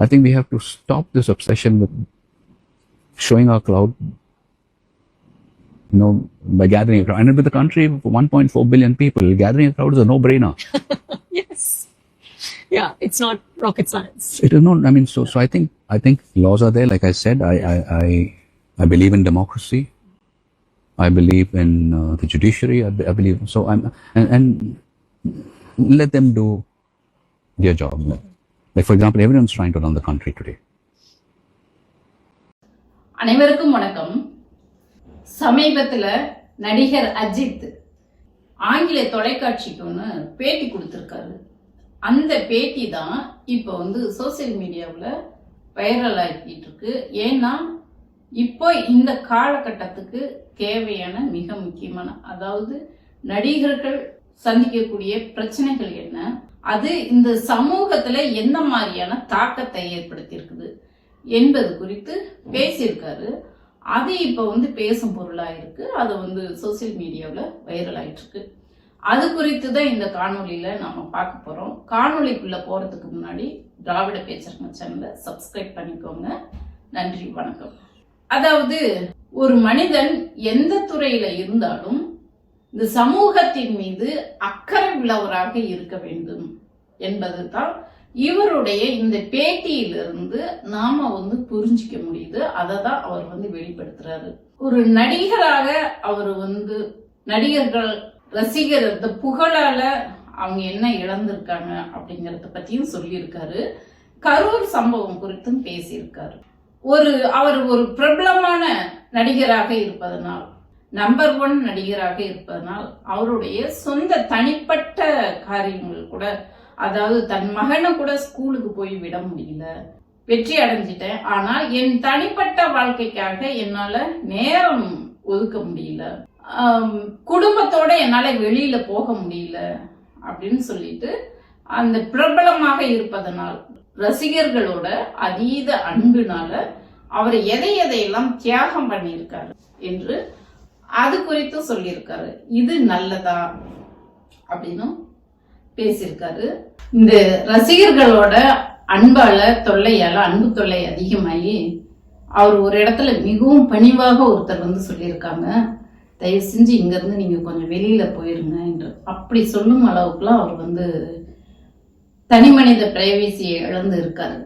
I think we have to stop this obsession with showing our cloud, you know, by gathering a crowd. And with the country of 1.4 billion people, gathering a crowd is a no-brainer. Yes. Yeah, it's not rocket science. It is not. I mean, so so I think I think laws are there. Like I said, I I I, I believe in democracy. I believe in uh, the judiciary. I, be- I believe so. I'm and, and let them do their job. Like for example, everyone's trying to run the country today. அனைவருக்கும் வணக்கம். சமீபத்துல நடிகர் அஜித் ஆங்கில தொலைக்காட்சிக்கு ஒன்று பேட்டி கொடுத்துருக்காரு. அந்த பேட்டி தான் இப்போ வந்து சோசியல் மீடியாவில் வைரல் ஆகிட்டு இருக்கு ஏன்னா இப்போ இந்த காலகட்டத்துக்கு தேவையான மிக முக்கியமான அதாவது நடிகர்கள் சந்திக்கக்கூடிய பிரச்சனைகள் என்ன? அது இந்த சமூகத்துல எந்த மாதிரியான தாக்கத்தை ஏற்படுத்தியிருக்குது என்பது குறித்து பேசியிருக்காரு. அது இப்போ வந்து பேசும் பொருளாக இருக்கு அது வந்து சோசியல் மீடியாவில் வைரல் ஆயிட்டு இருக்கு அது குறித்து தான் இந்த காணொலியில் நாம பார்க்க போறோம். காணொலிக்குள்ளே போறதுக்கு முன்னாடி திராவிட பேச்சரங்க சேனலை சப்ஸ்கிரைப் பண்ணிக்கோங்க. நன்றி வணக்கம். அதாவது ஒரு மனிதன் எந்த துறையில இருந்தாலும் இந்த சமூகத்தின் மீது அக்கறை உள்ளவராக இருக்க வேண்டும் என்பது தான் இவருடைய இந்த பேட்டியிலிருந்து நாம வந்து புரிஞ்சிக்க முடியுது. அதை தான் அவர் வந்து வெளிப்படுத்துறாரு. ஒரு நடிகராக அவர் வந்து நடிகர்கள் ரசிகர் இந்த புகழால அவங்க என்ன இழந்திருக்காங்க அப்படிங்கறத பத்தியும் சொல்லியிருக்காரு. கரூர் சம்பவம் குறித்தும் பேசியிருக்காரு. ஒரு அவர் ஒரு பிரபலமான நடிகராக இருப்பதனால் நம்பர் ஒன் நடிகராக இருப்பதனால் அவருடைய சொந்த தனிப்பட்ட காரியங்கள் கூட அதாவது தன் மகனை கூட ஸ்கூலுக்கு போய் விட முடியல. வெற்றி அடைஞ்சிட்டேன். ஆனால் என் தனிப்பட்ட வாழ்க்கைக்காக என்னால நேரம் ஒதுக்க முடியல. குடும்பத்தோட என்னால வெளியில போக முடியல அப்படின்னு சொல்லிட்டு அந்த பிரபலமாக இருப்பதனால் ரசிகர்களோட அதீத அன்புனால அவர் எதை எதையெல்லாம் தியாகம் பண்ணியிருக்காரு என்று அது குறித்தும் சொல்லியிருக்காரு. இது நல்லதா? அப்படின்னும் பேசியிருக்காரு. இந்த ரசிகர்களோட அன்பால தொல்லையால அன்பு தொல்லை அதிகமாகி அவர் ஒரு இடத்துல மிகவும் பணிவாக ஒருத்தர் வந்து சொல்லியிருக்காங்க. தயவு செஞ்சு இங்கேருந்து நீங்கள் கொஞ்சம் வெளியில் போயிருங்க என்று. அப்படி சொல்லும் அளவுக்குலாம் அவர் வந்து தனி மனித பிரைவசியை இழந்து இருக்காரு.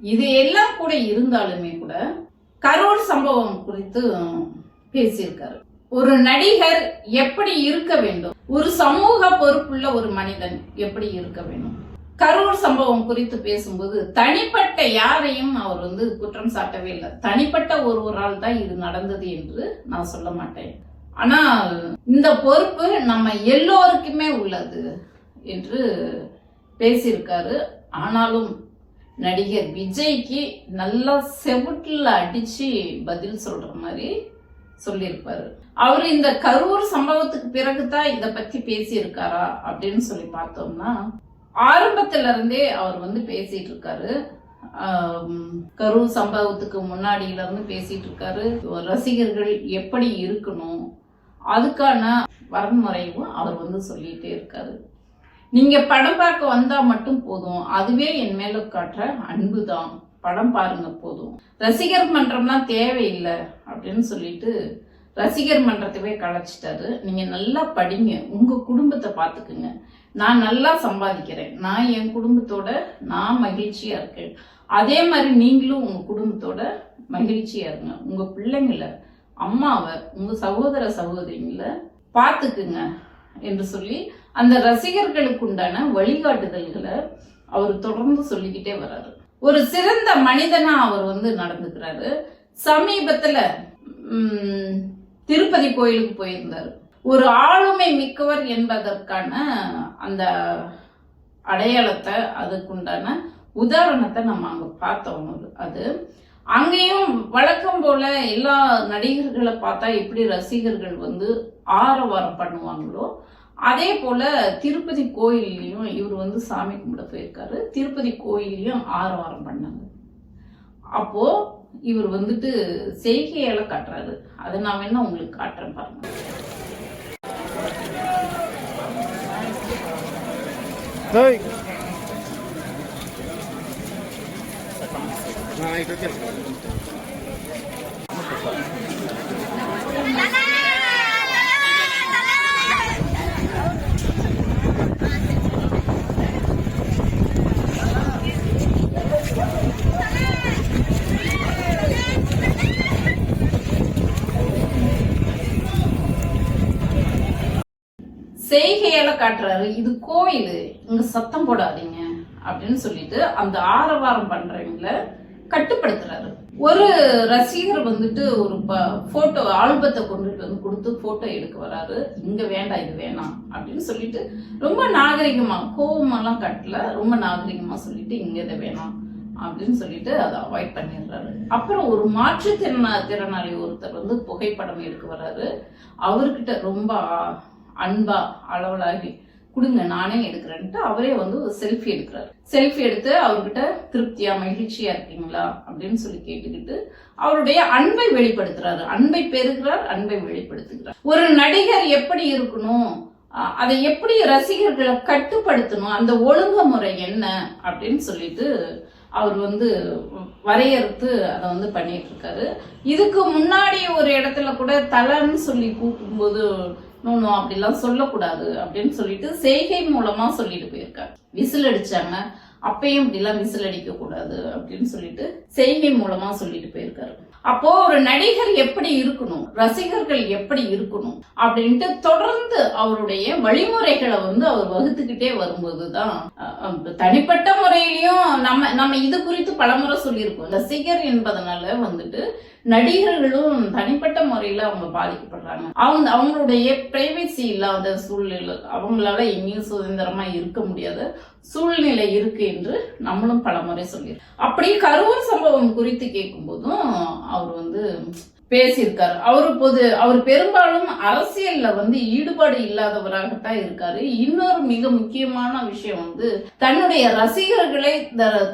இது எல்லாம் கூட இருந்தாலுமே கூட கரூர் சம்பவம் குறித்து பேசியிருக்காரு. ஒரு நடிகர் எப்படி இருக்க வேண்டும்? ஒரு சமூக பொறுப்புள்ள ஒரு மனிதன் எப்படி இருக்க வேண்டும்? கரூர் சம்பவம் குறித்து பேசும்போது தனிப்பட்ட யாரையும் அவர் வந்து குற்றம் சாட்டவே இல்லை. தனிப்பட்ட ஒருவரால் தான் இது நடந்தது என்று நான் சொல்ல மாட்டேன். ஆனால் இந்த பொறுப்பு நம்ம எல்லோருக்குமே உள்ளது என்று பேசியிருக்காரு. ஆனாலும் நடிகர் விஜய்க்கு நல்லா செவுட்டில் அடிச்சு பதில் சொல்ற மாதிரி சொல்லியிருப்பாரு. அவர் இந்த கரூர் சம்பவத்துக்கு பிறகுதான் இதை பத்தி பேசியிருக்காரா அப்படின்னு சொல்லி பார்த்தோம்னா ஆரம்பத்துல இருந்தே அவர் வந்து பேசிட்டு இருக்காரு கரூர் சம்பவத்துக்கு முன்னாடியில இருந்து பேசிட்டு இருக்காரு ரசிகர்கள் எப்படி இருக்கணும் அதுக்கான வரன்முறையும் அவர் வந்து சொல்லிட்டே இருக்காரு. நீங்க படம் பார்க்க வந்தா மட்டும் போதும் அதுவே என் மேல காட்டுற அன்பு தான் படம் பாருங்க போதும். ரசிகர் மன்றம்லாம் தேவையில்லை அப்படின்னு சொல்லிட்டு ரசிகர் மன்றத்தவே கலைச்சிட்டாரு நீங்க நல்லா படிங்க. உங்க குடும்பத்தை பார்த்துக்குங்க நான் நல்லா சம்பாதிக்கிறேன். நான் என் குடும்பத்தோட நான் மகிழ்ச்சியா இருக்கேன். அதே மாதிரி நீங்களும் உங்க குடும்பத்தோட மகிழ்ச்சியா இருங்க. உங்க பிள்ளைங்கள அம்மாவை உங்க சகோதர சகோதரிங்களை பார்த்துக்குங்க என்று சொல்லி அந்த ரசிகர்களுக்கு உண்டான வழிகாட்டுதல்களை அவர் தொடர்ந்து சொல்லிக்கிட்டே வர்றாரு. ஒரு சிறந்த மனிதனா அவர் வந்து நடந்துக்கிறாரு. சமீபத்துல திருப்பதி கோயிலுக்கு போயிருந்தாரு. ஒரு ஆளுமை மிக்கவர் என்பதற்கான அந்த அடையாளத்தை அதுக்குண்டான உதாரணத்தை நம்ம அங்க பார்த்தோம். அது- அது அங்கேயும் வழக்கம் போல எல்லா நடிகர்களை பார்த்தா எப்படி ரசிகர்கள் வந்து ஆரவாரம் பண்ணுவாங்களோ அதே போல திருப்பதி கோயில்லையும் இவர் வந்து சாமி கும்பிட போயிருக்காரு. திருப்பதி கோயில்லையும் ஆரவாரம் பண்ணாங்க. அப்போ இவர் வந்துட்டு செய்கையால காட்டுறாரு. அதை நான் வேணா உங்களுக்கு காட்டுறேன் பாருங்க. Hey. செய்கையால காட்டுறாரு இது கோயில் இங்க சத்தம் போடாதீங்க அப்படின்னு சொல்லிட்டு அந்த ஆரவாரம் பண்றவங்கள கட்டுப்படுத்துறாரு. ஒரு ரசிகர் வந்துட்டு ஒரு போட்டோ ஆல்பத்தை கொண்டுட்டு வந்து கொடுத்து போட்டோ எடுக்க வராரு. இங்க வேண்டாம் இது வேணாம் அப்படின்னு சொல்லிட்டு ரொம்ப நாகரிகமா கோபமெல்லாம் கட்டல ரொம்ப நாகரிகமா சொல்லிட்டு இங்க இதை வேணாம் அப்படின்னு சொல்லிட்டு அதை அவாய்ட் பண்ணிடுறாரு. அப்புறம் ஒரு மாற்றுத்திறனா திறனாளி ஒருத்தர் வந்து புகைப்படம் எடுக்க வர்றாரு அவர்கிட்ட ரொம்ப அன்பா அளவலாகி கொடுங்க நானே எடுக்கிறேன்ட்டு அவரே வந்து ஒரு செல்ஃபி எடுக்கிறாரு. செல்ஃபி எடுத்து அவர்கிட்ட திருப்தியா மகிழ்ச்சியா இருக்கீங்களா? அப்படின்னு சொல்லி கேட்டுக்கிட்டு அவருடைய அன்பை வெளிப்படுத்துறாரு. அன்பை பெறுகிறார் அன்பை வெளிப்படுத்துகிறார். ஒரு நடிகர் எப்படி இருக்கணும்? அதை எப்படி ரசிகர்களை கட்டுப்படுத்தணும்? அந்த ஒழுங்குமுறை என்ன? அப்படின்னு சொல்லிட்டு அவர் வந்து வரையறுத்து அதை வந்து பண்ணிட்டு இருக்காரு. இதுக்கு முன்னாடி ஒரு இடத்துல கூட தலன்னு சொல்லி கூப்பிடும்போது நோ அப்படிலாம் சொல்லக்கூடாது அப்படின்னு சொல்லிட்டு செய்கை மூலமா சொல்லிட்டு போயிருக்காரு. விசில் அடிச்சாங்க. அப்பயும் இப்படிலாம் விசில் அடிக்க கூடாது அப்படின்னு சொல்லிட்டு செய்கை மூலமா சொல்லிட்டு போயிருக்காரு. அப்போ ஒரு நடிகர் எப்படி இருக்கணும்? ரசிகர்கள் எப்படி இருக்கணும்? அப்படின்ட்டு தொடர்ந்து அவருடைய வழிமுறைகளை வந்து அவர் வகுத்துக்கிட்டே வரும்போதுதான் தனிப்பட்ட முறையிலையும் நம்ம நம்ம இது குறித்து பலமுறை சொல்லியிருக்கோம் ரசிகர் என்பதனால வந்துட்டு நடிகர்களும் தனிப்பட்ட முறையில அவங்க பாதிக்கப்படுறாங்க. அவங்க அவங்களுடைய பிரைவசி இல்லாத சூழ்நிலை அவங்களால எங்கேயும் சுதந்திரமா இருக்க முடியாத. சூழ்நிலை இருக்கு என்று நம்மளும் பல முறை சொல்லியிருக்கோம். அப்படி கரூர் சம்பவம் குறித்து கேட்கும்போதும் அவர் வந்து பேசியிருக்காரு. அவர் பொது அவர் பெரும்பாலும் அரசியல்ல வந்து ஈடுபாடு இல்லாதவராகத்தான் இருக்காரு. இன்னொரு மிக முக்கியமான விஷயம் வந்து தன்னுடைய ரசிகர்களை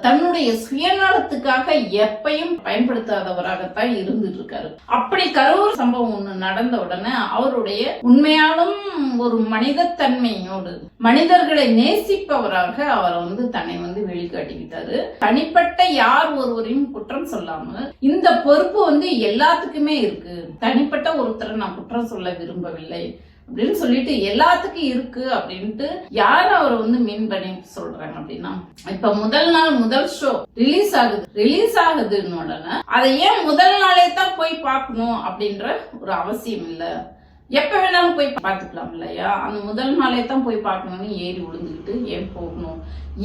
தன்னுடைய சுயநலத்துக்காக எப்பையும் பயன்படுத்தாதவராகத்தான் இருந்துட்டு இருக்காரு அப்படி கரூர் சம்பவம் ஒண்ணு நடந்த உடனே அவருடைய உண்மையாலும் ஒரு மனிதத்தன்மையோடு மனிதர்களை நேசிப்பவராக அவர் வந்து தன்னை வந்து வெளிக்காட்டிக்கிட்டாரு. தனிப்பட்ட யார் ஒருவரையும் குற்றம் சொல்லாமல் இந்த பொறுப்பு வந்து எல்லாத்துக்குமே இருக்கு. தனிப்பட்ட ஒருத்தரை நான் குற்றம் சொல்ல விரும்பவில்லை அப்படின்னு சொல்லிட்டு எல்லாத்துக்கும் இருக்கு அப்படின்ட்டு யார் அவரை வந்து மீன் பண்ணி சொல்றாங்க அப்படின்னா இப்ப முதல் நாள் முதல் ஷோ ரிலீஸ் ஆகுது. ரிலீஸ் ஆகுதுன்னு உடனே அதை ஏன் முதல் நாளே தான் போய் பார்க்கணும் அப்படின்ற ஒரு அவசியம் இல்ல. எப்ப வேணாலும் போய் பார்த்துக்கலாம் இல்லையா? அந்த முதல் நாளே தான் போய் பார்க்கணும்னு ஏறி விழுந்துக்கிட்டு ஏன் போகணும்?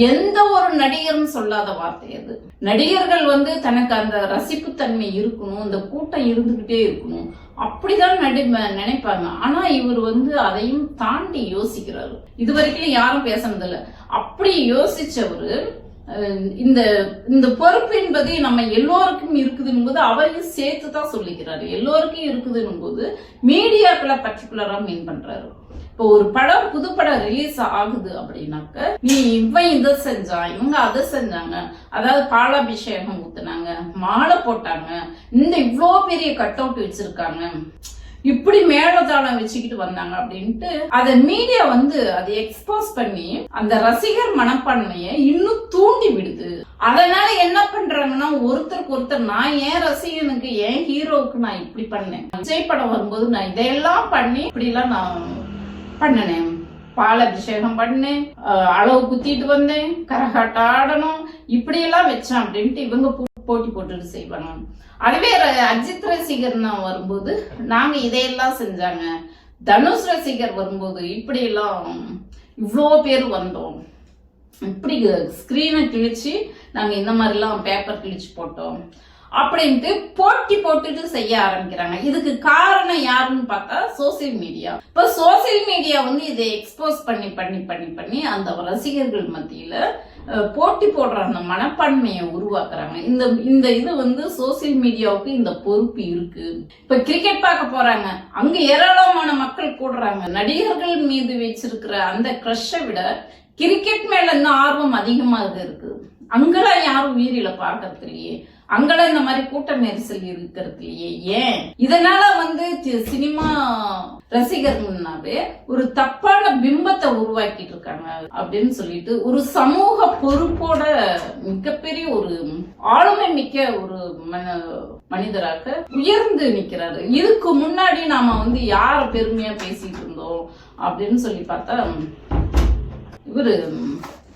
எந்த ஒரு நடிகரும் சொல்லாத வார்த்தை அது. நடிகர்கள் வந்து தனக்கு அந்த ரசிப்புத்தன்மை இருக்கணும் இந்த கூட்டம் இருந்துகிட்டே இருக்கணும். அப்படிதான் நடி நினைப்பாங்க. ஆனா இவர் வந்து அதையும் தாண்டி யோசிக்கிறாரு. இது வரைக்கும் யாரும் பேசுனதில்ல. அப்படி யோசிச்சவரு இந்த இந்த பொறுப்பு என்பது நம்ம எல்லோருக்கும் இருக்குதுன்னு போது அவரையும் சேர்த்து தான் சொல்லிக்கிறாரு. எல்லோருக்கும் இருக்குதுன்னு போது மீடியாக்களை பர்டிகுலரா மீன் பண்றாரு. இப்போ ஒரு படம் புது படம் ரிலீஸ் ஆகுது அப்படின்னாக்க நீ இவன் இதை செஞ்சான் இவங்க அதை செஞ்சாங்க. அதாவது பாலாபிஷேகம் ஊத்துனாங்க மாலை போட்டாங்க இந்த இவ்ளோ பெரிய கட் அவுட் வச்சிருக்காங்க. இப்படி மேலதாளம் வச்சுக்கிட்டு வந்தாங்க அப்படின்ட்டு அதை மீடியா வந்து அதை எக்ஸ்போஸ் பண்ணி அந்த ரசிகர் மனப்பான்மையை இன்னும் தூண்டி விடுது. அதனால என்ன பண்றாங்கன்னா ஒருத்தருக்கு ஒருத்தர் நான் ஏன் ரசிகனுக்கு ஏன் ஹீரோவுக்கு நான் இப்படி பண்ணேன்? விஜய் படம் வரும்போது நான் இதையெல்லாம் பண்ணி இப்படிலாம் நான் பண்ணினேன் பால் அபிஷேகம் பண்ணேன் அளவு குத்திட்டு வந்தேன் கரகாட்டம் ஆடணும். இப்படியெல்லாம் வச்சேன் அப்படின்ட்டு இவங்க போட்டி போட்டுட்டு செய்வாங்க. அதுவே ர- அஜித் ரசிகர்னா வரும்போது நாங்க இதையெல்லாம் செஞ்சாங்க. தனுஷ் ரசிகர் வரும்போது இப்படியெல்லாம் இவ்வளோ பேர் வந்தோம். இப்படி ஸ்கிரீனை கிழிச்சு நாங்க இந்த மாதிரிலாம் பேப்பர் கிழிச்சு போட்டோம். அப்படின்ட்டு போட்டி போட்டுட்டு செய்ய ஆரம்பிக்கிறாங்க. இதுக்கு காரணம் யாருன்னு பார்த்தா சோசியல் மீடியா இப்ப சோசியல் மீடியா வந்து இதை எக்ஸ்போஸ் பண்ணி பண்ணி பண்ணி பண்ணி அந்த ரசிகர்கள் மத்தியில போட்டி போடுற அந்த மனப்பான்மையை உருவாக்குறாங்க. இந்த இந்த இது வந்து சோசியல் மீடியாவுக்கு இந்த பொறுப்பு இருக்கு. இப்ப கிரிக்கெட் பார்க்க போறாங்க. அங்க ஏராளமான மக்கள் கூடுறாங்க. நடிகர்கள் மீது வச்சிருக்கிற அந்த க்ரஷை விட கிரிக்கெட் மேல இன்னும் ஆர்வம் அதிகமாக இருக்கு. அங்கெல்லாம் யாரும் உயிரிழப்பு ஆகிறது இல்லையே அங்கெல்லாம் இந்த மாதிரி கூட்ட நெரிசல் இருக்கிறது இல்லையே ஏன்? இதனால வந்து சினிமா ரசிகர்கள்னாவே ஒரு தப்பான பிம்பத்தை உருவாக்கிட்டு இருக்காங்க அப்படின்னு சொல்லிட்டு ஒரு சமூக பொறுப்போட மிகப்பெரிய ஒரு ஆளுமை மிக்க ஒரு மன- மனிதராக உயர்ந்து நிக்கிறாரு. இதுக்கு முன்னாடி நாம வந்து யார பெருமையா பேசிட்டு இருந்தோம் அப்படின்னு சொல்லி பார்த்தா இவரு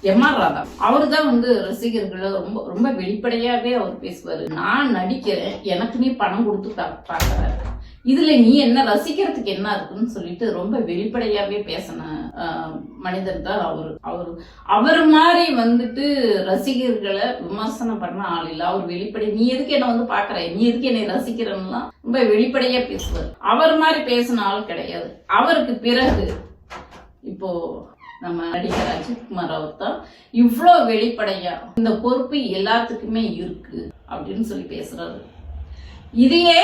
எம் ஆர் ராதா. அவரு தான் வந்து ரசிகர்களை ரொம்ப ரொம்ப வெளிப்படையாகவே அவர் பேசுவார். நான் நடிக்கிறேன் எனக்கு நீ பணம் கொடுத்து பா- இதில் நீ என்ன ரசிக்கிறதுக்கு என்ன இருக்குன்னு சொல்லிட்டு ரொம்ப வெளிப்படையாகவே பேசின மனிதர் தான் அவர். அவர் அவர் மாதிரி வந்துட்டு ரசிகர்களை விமர்சனம் பண்ண ஆள் இல்லை. அவர் வெளிப்படை நீ எதுக்கு என்ன வந்து பார்க்குற நீ எதுக்கு என்னை ரசிக்கிறன்னா ரொம்ப வெளிப்படையாக பேசுவார். அவர் மாதிரி பேசின ஆள் கிடையாது. அவருக்கு பிறகு இப்போது நம்ம நடிகர் அஜித்குமார் அவர் தான் இவ்வளோ வெளிப்படையா இந்த பொறுப்பு எல்லாத்துக்குமே இருக்கு அப்படின்னு சொல்லி பேசுறாரு. இதையே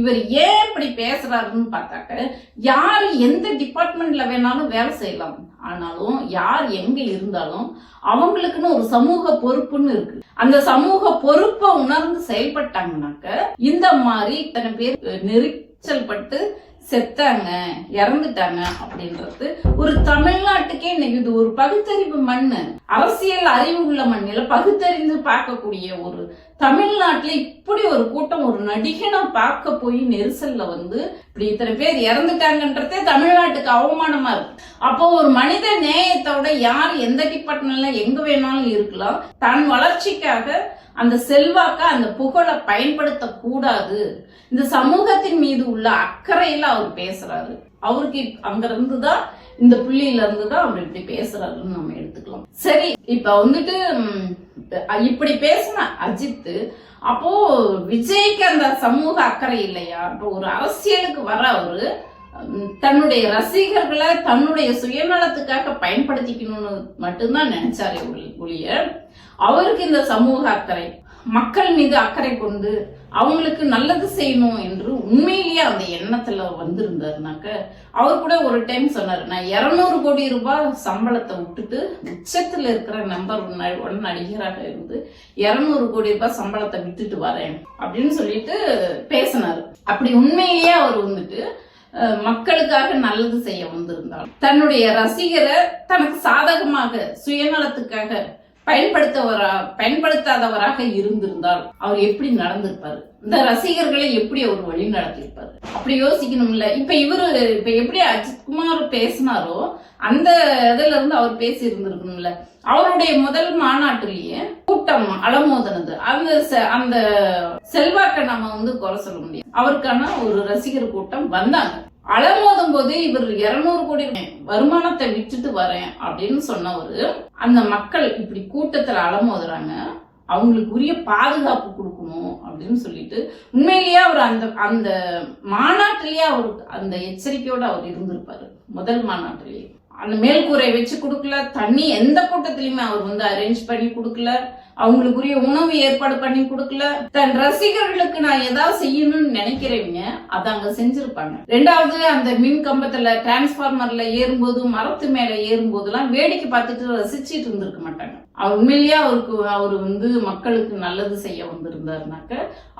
இவர் ஏன் இப்படி பேசுறாருன்னு பார்த்தாக்க யார் எந்த டிபார்ட்மெண்ட்ல வேணாலும் வேலை செய்யலாம். ஆனாலும் யார் எங்க இருந்தாலும் அவங்களுக்குன்னு ஒரு சமூக பொறுப்புன்னு இருக்கு. அந்த சமூக பொறுப்பை உணர்ந்து செயல்பட்டாங்கனாக்க இந்த மாதிரி இத்தனை பேர் நெரிச்சல் பட்டு செத்தாங்க இறந்துட்டாங்க அப்படின்றது ஒரு தமிழ்நாட்டுக்கே இன்னைக்கு இது ஒரு பகுத்தறிவு மண்ணு. அரசியல் அறிவு உள்ள மண்ணில பகுத்தறிந்து பார்க்கக்கூடிய ஒரு தமிழ்நாட்டுல இப்படி ஒரு கூட்டம் ஒரு நடிகனை பார்க்க போய் நெரிசல்ல வந்து இப்படி இத்தனை பேர் இறந்துட்டாங்கன்றதே தமிழ்நாட்டுக்கு அவமானமா இருக்கு. அப்போ ஒரு மனித நேயத்தோட யார் எந்த டிபார்ட்மெண்ட்ல எங்க வேணாலும் இருக்கலாம் தன் வளர்ச்சிக்காக அந்த செல்வாக்க அந்த புகழை பயன்படுத்த கூடாது. இந்த சமூகத்தின் மீது உள்ள அக்கறையில அவர் பேசுறாரு. அவருக்கு இப்ப அங்கிருந்து தான் இந்த புள்ளியில இருந்து தான் அவர் இப்படி பேசுறாருன்னு நம்ம எடுத்துக்கலாம். சரி இப்ப வந்துட்டு இப்படி பேசின அஜித் அப்போ விஜய்க்கு அந்த சமூக அக்கறை இல்லையா? இப்போ ஒரு அரசியலுக்கு வர அவரு தன்னுடைய ரசிகர்களை தன்னுடைய சுயநலத்துக்காக பயன்படுத்திக்கணும்னு மட்டும்தான் நினைச்சாரே ஒழி- ஒழிய அவருக்கு இந்த சமூக அக்கறை மக்கள் மீது அக்கறை கொண்டு அவங்களுக்கு நல்லது செய்யணும் என்று உண்மையிலேயே அந்த எண்ணத்துல வந்திருந்தாருனாக்க அவர் கூட ஒரு டைம் சொன்னார் நான் இருநூறு கோடி ரூபாய் சம்பளத்தை விட்டுட்டு உச்சத்துல இருக்கிற நம்பர் ஒன் நடிகராக இருந்து இருநூறு கோடி ரூபாய் சம்பளத்தை விட்டுட்டு வரேன் அப்படின்னு சொல்லிட்டு பேசினார். அப்படி உண்மையிலேயே அவர் வந்துட்டு மக்களுக்காக நல்லது செய்ய வந்திருந்தார் தன்னுடைய ரசிகரை தனக்கு சாதகமாக சுயநலத்துக்காக பயன்படுத்தவரா பயன்படுத்தாதவராக இருந்திருந்தால் அவர் எப்படி நடந்திருப்பாரு? இந்த ரசிகர்களை எப்படி அவர் வழி நடத்திருப்பாரு அப்படி யோசிக்கணும்ல. இப்ப இவரு இப்ப எப்படி அஜித்குமார் பேசினாரோ அந்த இதுல இருந்து அவர் பேசி இருந்திருக்கணும்ல. அவருடைய முதல் மாநாட்டிலேயே கூட்டம் அலமோதனது. அந்த செ- அந்த செல்வாக்க நம்ம வந்து குறை சொல்ல முடியும் அவருக்கான ஒரு ரசிகர் கூட்டம் வந்தாங்க. அலமோதும் போது இவர் இருநூறு கோடி வருமானத்தை விட்டுட்டு வரேன் அப்படின்னு சொன்னவரு அந்த மக்கள் இப்படி கூட்டத்துல அலமோதுறாங்க அவங்களுக்கு உரிய பாதுகாப்பு கொடுக்கணும் அப்படின்னு சொல்லிட்டு உண்மையிலேயே அவர் அந்த அந்த மாநாட்டிலேயே அவர் அந்த எச்சரிக்கையோட அவர் இருந்திருப்பாரு முதல் மாநாட்டிலேயே. அந்த மேல்கூரை வச்சு கொடுக்கல தண்ணி எந்த கூட்டத்திலயுமே அவர் வந்து அரேஞ்ச் பண்ணி கொடுக்கல அவங்களுக்குரிய உணவு ஏற்பாடு பண்ணி கொடுக்கல. தன் ரசிகர்களுக்கு நான் ஏதாவது செய்யணும்னு நினைக்கிறவங்க அதை அங்க செஞ்சிருப்பாங்க. ரெண்டாவது அந்த மின் கம்பத்துல டிரான்ஸ்பார்மர்ல ஏறும்போது மரத்து மேல ஏறும்போதெல்லாம் வேடிக்கை பார்த்துட்டு ரசிச்சிட்டு இருந்திருக்க மாட்டாங்க. அவர் உண்மையிலேயே அவருக்கு அவர் வந்து மக்களுக்கு நல்லது செய்ய வந்திருந்தாருனாக்க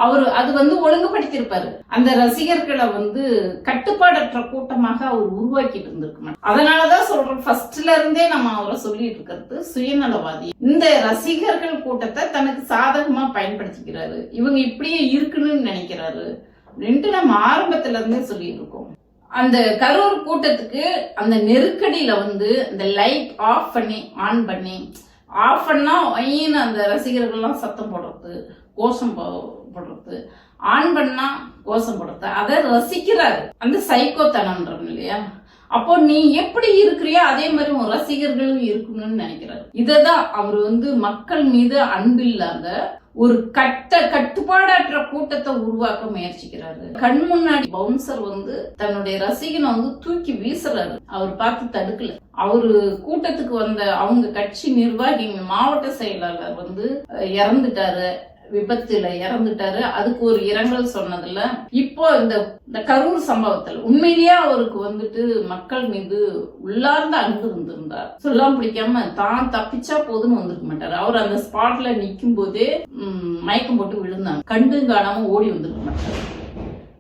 அவர் அது வந்து ஒழுங்குபடுத்தியிருப்பாரு. அந்த ரசிகர்களை வந்து கட்டுப்பாடற்ற கூட்டமாக அவர் உருவாக்கிட்டு இருந்திருக்க மாட்டாங்க. அதனாலதான் ஃபர்ஸ்ட்ல இருந்தே நம்ம அவரை சொல்லிட்டு இருக்கிறது சுயநலவாதி. இந்த ரசிகர்கள் கூட்டத்தை தனக்கு சாதகமா பயன்படுத்திக்கிறாரு. இவங்க இப்படியே இருக்குன்னு நினைக்கிறாரு. அப்படின்ட்டு நம்ம ஆரம்பத்துல இருந்தே சொல்லிட்டு இருக்கோம். அந்த கரூர் கூட்டத்துக்கு அந்த நெருக்கடியில வந்து இந்த லைட் ஆஃப் பண்ணி ஆன் பண்ணி ஆஃப் பண்ணா ஒயின்னு அந்த ரசிகர்கள்லாம் சத்தம் போடுறது கோஷம் போ- போடுறது? ஆன் பண்ணா கோஷம் போடுறது. அதை ரசிக்கிறாரு. அந்த சைக்கோத்தனம்ன்றோம் இல்லையா? அப்போ நீ எப்படி இருக்கிறியோ அதே மாதிரி உன் ரசிகர்களும் இருக்கணும்னு நினைக்கிறாரு. இததான் அவர் வந்து மக்கள் மீது அன்பில்லாத ஒரு கட்ட கட்டுப்பாடற்ற கூட்டத்தை உருவாக்க முயற்சிக்கிறாரு. கண் முன்னாடி பவுன்சர் வந்து தன்னுடைய ரசிகனை வந்து தூக்கி வீசுறாரு. அவர் பார்த்து தடுக்கல. அவரு கூட்டத்துக்கு வந்த அவங்க கட்சி நிர்வாகி மாவட்ட செயலாளர் வந்து இறந்துட்டாரு. விபத்துல இறந்துட்டாரு. அதுக்கு ஒரு இரங்கல் சொன்னதுல இப்போ இந்த இந்த கரூர் சம்பவத்துல உண்மையிலேயே அவருக்கு வந்துட்டு மக்கள் மீது உள்ளார்ந்த அன்பு இருந்திருந்தார் சொல்லாம் பிடிக்காம தான் தப்பிச்சா போதும்னு வந்திருக்க மாட்டாரு. அவர் அந்த ஸ்பாட்ல நிக்கும் போதே மயக்கம் போட்டு விழுந்தாங்க. கண்டு காணாம ஓடி வந்திருக்க மாட்டாரு.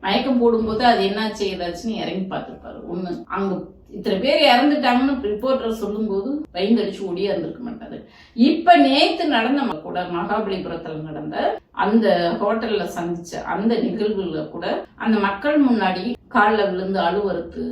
மயக்கம் போடும்போது அது என்னாச்சு? ஏதாச்சுன்னு இறங்கி பார்த்திருப்பாரு. ஒண்ணு அங்க இத்தனை பேர் இறந்துட்டாங்கன்னு ரிப்போர்ட்டர் சொல்லும்போது பயந்தடிச்சு ஓடியா இருந்திருக்க மாட்டாரு. இப்ப நேத்து நடந்த கூட மகாபலிபுரத்தில் நடந்த அந்த ஹோட்டல்ல சந்திச்ச அந்த நிகழ்வுல கூட அந்த மக்கள் முன்னாடி காலில் விழுந்து அழுவறுத்து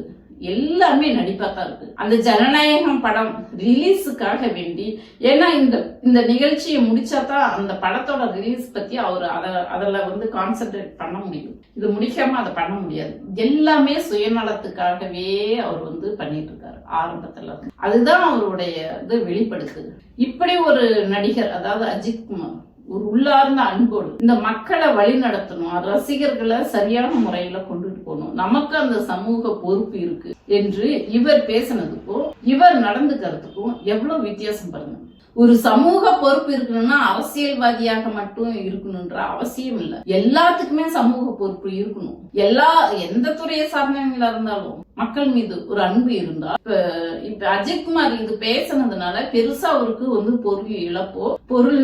எல்லாமே நடிப்பா தான் இருக்கு. அந்த ஜனநாயகம் படம் ரிலீஸுக்காக வேண்டி ஏன்னா இந்த இந்த நிகழ்ச்சியை முடிச்சாதான் அந்த படத்தோட ரிலீஸ் பத்தி அவர் அதை அதில் வந்து கான்சென்ட்ரேட் பண்ண முடியும். இது முடிக்காம அதை பண்ண முடியாது. எல்லாமே சுயநலத்துக்காகவே அவர் வந்து பண்ணிட்டு இருக்காரு ஆரம்பத்துல அதுதான் அவருடைய இது வெளிப்படுத்துது. இப்படி ஒரு நடிகர் அதாவது அஜித் குமார் ஒரு உள்ளார்ந்த அன்போடு இந்த மக்களை வழி நடத்தணும் ரசிகர்களை சரியான முறையில கொண்டுட்டு போகணும். நமக்கு அந்த சமூக பொறுப்பு இருக்கு என்று இவர் பேசினதுக்கும் இவர் நடந்துக்கிறதுக்கும் எவ்வளவு வித்தியாசம் பாருங்க. ஒரு சமூக பொறுப்பு இருக்கணும்னா அரசியல்வாதியாக மட்டும் இருக்கணும்ன்ற அவசியம் இல்லை. எல்லாத்துக்குமே சமூக பொறுப்பு இருக்கணும். எல்லா எந்த துறையை சார்ந்தவங்களா இருந்தாலும் மக்கள் மீது ஒரு அன்பு இருந்தா இப்ப இப்ப அஜித்குமார் இது பேசுனதுனால பெருசா அவருக்கு வந்து பொருள் இழப்போ பொருள்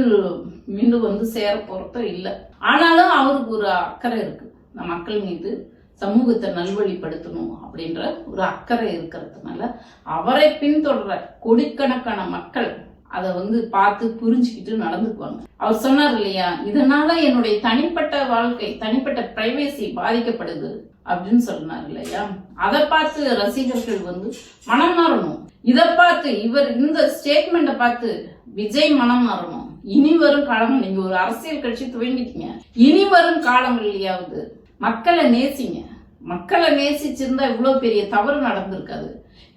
மீண்டும் வந்து சேர போறதோ இல்லை. ஆனாலும் அவருக்கு ஒரு அக்கறை இருக்கு. இந்த மக்கள் மீது சமூகத்தை நல்வழிப்படுத்தணும் அப்படின்ற ஒரு அக்கறை இருக்கிறதுனால அவரை பின்தொடர கோடிக்கணக்கான மக்கள் அதை வந்து பார்த்து புரிஞ்சுக்கிட்டு நடந்துக்குவாங்க. அவர் சொன்னார் இல்லையா இதனால என்னுடைய தனிப்பட்ட வாழ்க்கை தனிப்பட்ட பிரைவேசி பாதிக்கப்படுது அப்படின்னு சொன்னார் இல்லையா. அதை பார்த்து ரசிகர்கள் வந்து மனம் மாறணும். இதை பார்த்து இவர் இந்த ஸ்டேட்மெண்ட்டை பார்த்து விஜய் மனம் மாறணும். இனி வரும் காலம் நீங்க ஒரு அரசியல் கட்சி துவங்கிட்டீங்க. இனி வரும் காலங்கள்லயாவது மக்களை நேசிங்க. மக்களை நேசிச்சிருந்தா இவ்வளவு பெரிய தவறு நடந்திருக்காது.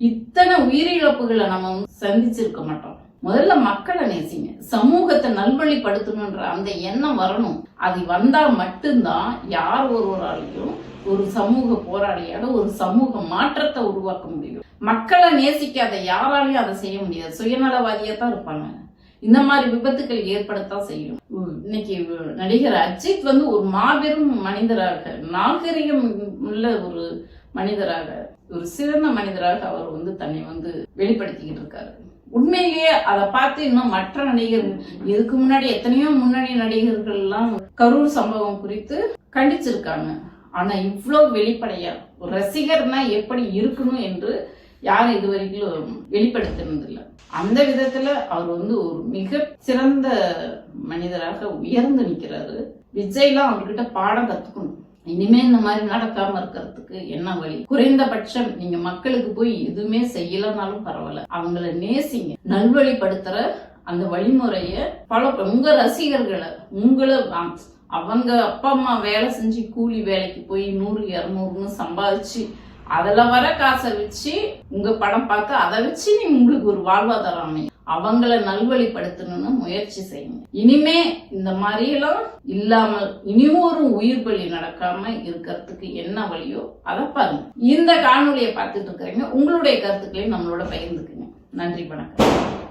இத்தனை உயிரிழப்புகளை நம்ம வந்து சந்திச்சிருக்க மாட்டோம். முதல்ல மக்களை நேசிங்க. சமூகத்தை நல்வழிப்படுத்தணுன்ற அந்த எண்ணம் வரணும். அது வந்தா மட்டும்தான் யார் ஒருவராலையும் ஒரு சமூக போராளியால ஒரு சமூக மாற்றத்தை உருவாக்க முடியும். மக்களை நேசிக்காத யாராலையும் அதை செய்ய முடியாது. சுயநலவாதியா தான் இருப்பாங்க. இந்த மாதிரி விபத்துக்கள் ஏற்படத்தான் செய்யும். இன்னைக்கு நடிகர் அஜித் வந்து ஒரு மாபெரும் மனிதராக நாகரிகம் உள்ள ஒரு மனிதராக ஒரு சிறந்த மனிதராக அவர் வந்து தன்னை வந்து வெளிப்படுத்திக்கிட்டு இருக்காரு. உண்மையிலேயே அதை பார்த்து இன்னும் மற்ற நடிகர்கள் இதுக்கு முன்னாடி எத்தனையோ முன்னணி நடிகர்கள் எல்லாம் கரூர் சம்பவம் குறித்து கண்டிச்சிருக்காங்க. ஆனா இவ்வளோ வெளிப்படையா ஒரு ரசிகர்னா எப்படி இருக்கணும் என்று யாரும் இது வரைக்கும் வெளிப்படுத்தினதில்ல. அந்த விதத்துல அவர் வந்து ஒரு மிக சிறந்த மனிதராக உயர்ந்து நிற்கிறாரு. விஜய்லாம் அவர்கிட்ட பாடம் கத்துக்கணும். இனிமே இந்த மாதிரி நடக்காம இருக்கிறதுக்கு என்ன வழி? குறைந்தபட்சம் நீங்க மக்களுக்கு போய் எதுவுமே செய்யலனாலும் பரவாயில்ல. அவங்கள நேசிங்க. நல்வழிப்படுத்துற அந்த வழிமுறைய பல உங்க ரசிகர்களை உங்களை அவங்க அப்பா அம்மா வேலை செஞ்சு கூலி வேலைக்கு போய் நூறு இரநூறுன்னு சம்பாதிச்சு அதுல வர காசை வச்சு உங்க படம் பார்த்து அதை வச்சு நீ உங்களுக்கு ஒரு வாழ்வாதாரம் அமையும். அவங்கள நல்வழிப்படுத்தணும்னு முயற்சி செய்யுங்க. இனிமே இந்த மாதிரியெல்லாம் இல்லாமல் இனியும் ஒரு உயிர் பலி நடக்காம இருக்கிறதுக்கு என்ன வழியோ அதை பாருங்க. இந்த காணொலியை பார்த்துட்டு இருக்கிறீங்க. உங்களுடைய கருத்துக்களையும் நம்மளோட பகிர்ந்துக்குங்க. நன்றி வணக்கம்.